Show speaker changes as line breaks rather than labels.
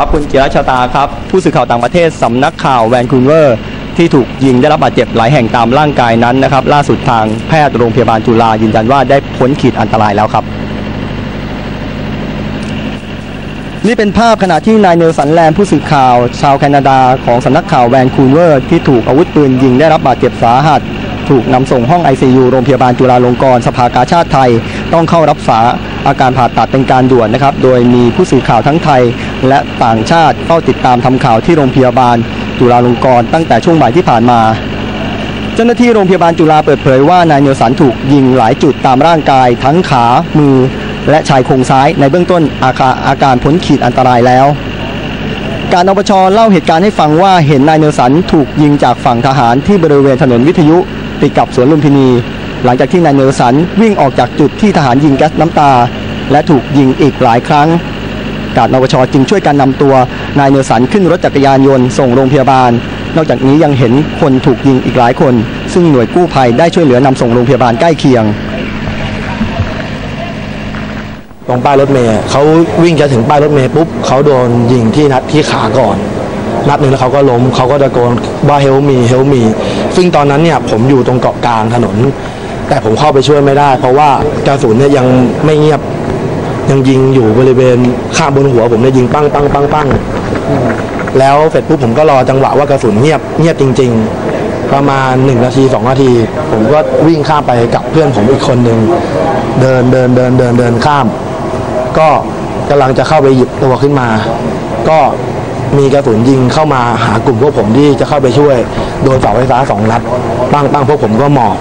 ครับคุณจิรชาตาครับ ผู้สื่อข่าวต่างประเทศสำนักข่าวแวนคูเวอร์ ที่ถูกยิงได้รับบาดเจ็บหลายแห่งตามร่างกายนั้นนะครับ ล่าสุดทางแพทย์โรงพยาบาลจุฬายืนยันว่าได้พ้นขีดอันตรายแล้วครับ นี่เป็นภาพขณะที่นายเนลสันแลนผู้สื่อข่าว ชาวแคนาดาของสำนักข่าวแวนคูเวอร์ ที่ถูกอาวุธปืนยิงได้รับบาดเจ็บสาหัส ถูกนำส่งห้อง ICU โรงพยาบาลจุฬาลงกรณ์สภากาชาติไทย ต้องเข้ารับษาอาการผ่าตัดเป็นการด่วนนะครับ โดยมีผู้สื่อข่าวทั้งไทย และต่างชาติเฝ้าติดตามทำข่าวที่โรงพยาบาลจุฬาลงกรณ์ตั้งแต่ช่วงบ่ายที่ผ่านมาเจ้าหน้าที่โรงพยาบาลจุฬาเปิดเผยว่านายเนลสันถูกยิงหลายจุดตามร่างกาย ทั้งขา มือ และชายโครงซ้าย ในเบื้องต้นอาการอาการพ้นขีดอันตรายแล้ว การนปชเล่าเหตุการณ์ให้ฟังว่าเห็นนายเนลสันถูกยิงจากฝั่งทหารที่บริเวณถนนวิทยุ ติดกับสวนลุมพินี หลังจากที่นายเนลสันวิ่งออกจากจุดที่ทหารยิงแก๊สน้ำตา และถูกยิงอีกหลายครั้ง การนปชจึงช่วยกันนำตัวนายเนลสันขึ้นรถจักรยานยนต์ส่งโรงพยาบาล นอกจากนี้ยังเห็นคนถูกยิงอีกหลายคน ซึ่งหน่วยกู้ภัยได้ช่วยเหลือนำส่งโรงพยาบาลใกล้เคียง
ตรงป้ายรถเมย์เขาวิ่งจะถึงป้ายรถเมย์ปุ๊บเขาโดนยิงที่นัดที่ขาก่อน นัดหนึ่งแล้วเขาก็ล้มเขาก็ตะโกนว่าเฮลมีเฮลมีซึ่งตอนนั้นเนี่ยผมอยู่ตรงเกาะกลางถนน แต่ผมเข้าไปช่วยไม่ได้ เพราะว่ากระสุนเนี่ยยังไม่เงียบยังยิงอยู่บริเวณข้างบนหัวผมเนี่ยยิงปังปังปังปังแล้วเสร็จปุ๊บผมก็รอจังหวะว่ากระสุนเงียบเงียบจริง ๆ ประมาณหนึ่งนาทีสองนาที ผมก็วิ่งข้ามไปกับเพื่อนผมอีกคนหนึ่งเดินเดินเดินเดินเดินข้าม ก็กำลังจะเข้าไปหยิบตัวขึ้นมา ก็ มีกระสุนยิงเข้ามาหากลุ่มพวกผมที่จะเข้าไปช่วย โดนเสาไฟฟ้าสองนัดปั้งปั้งพวกผมก็หมอบ